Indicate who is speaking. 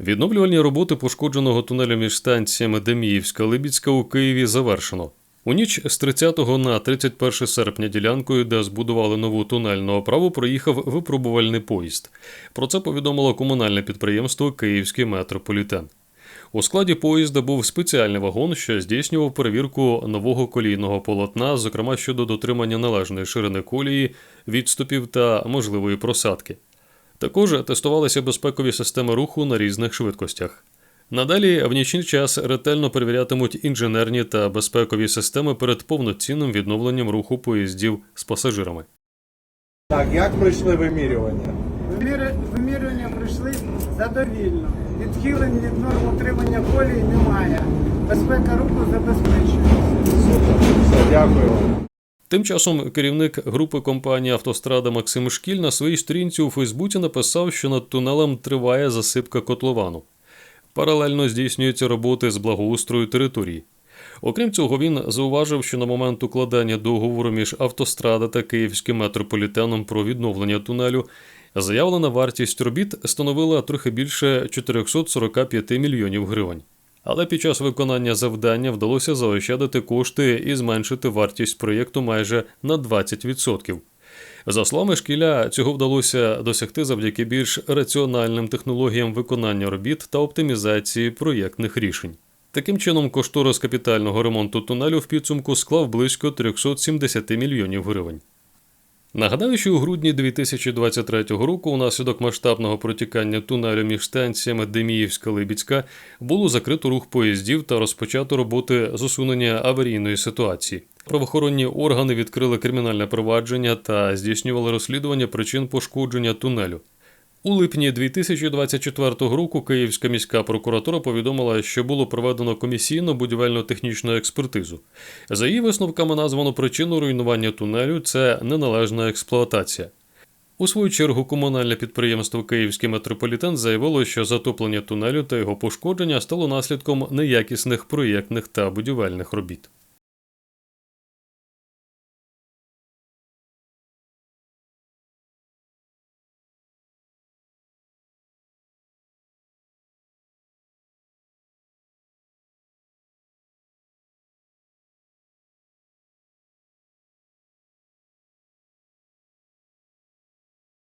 Speaker 1: Відновлювальні роботи пошкодженого тунелю між станціями Деміївська Либідська у Києві завершено. У ніч з 30 на 31 серпня ділянкою, де збудували нову тунельну оправу, проїхав випробувальний поїзд. Про це повідомило комунальне підприємство Київський метрополітен. У складі поїзда був спеціальний вагон, що здійснював перевірку нового колійного полотна, зокрема щодо дотримання належної ширини колії, відступів та можливої просадки. Також тестувалися безпекові системи руху на різних швидкостях. Надалі в нічний час ретельно перевірятимуть інженерні та безпекові системи перед повноцінним відновленням руху поїздів з пасажирами.
Speaker 2: Так, як пройшли вимірювання?
Speaker 3: Вимірювання пройшли задовільно. Відхилень від норм утримання колії немає. Безпека руху забезпечується.
Speaker 2: Дякую вам.
Speaker 1: Тим часом керівник групи компанії Автострада Максим Шкіль на своїй сторінці у Фейсбуці написав, що над тунелем триває засипка котловану. Паралельно здійснюються роботи з благоустрою території. Окрім цього, він зауважив, що на момент укладання договору між автострада та київським метрополітеном про відновлення тунелю заявлена вартість робіт становила трохи більше 445 мільйонів гривень. Але під час виконання завдання вдалося заощадити кошти і зменшити вартість проєкту майже на 20%. За словами шкіля, цього вдалося досягти завдяки більш раціональним технологіям виконання робіт та оптимізації проєктних рішень. Таким чином, кошторис капітального ремонту тунелю в підсумку склав близько 370 мільйонів гривень. Нагадаю, що у грудні 2023 року унаслідок масштабного протікання тунелю між станціями Деміївська Либіцька було закрито рух поїздів та розпочато роботи з усунення аварійної ситуації. Правоохоронні органи відкрили кримінальне провадження та здійснювали розслідування причин пошкодження тунелю. У липні 2024 року Київська міська прокуратура повідомила, що було проведено комісійну будівельно-технічну експертизу. За її висновками названо причину руйнування тунелю це неналежна експлуатація. У свою чергу комунальне підприємство Київський метрополітен заявило, що затоплення тунелю та його пошкодження стало наслідком неякісних проєктних та будівельних робіт.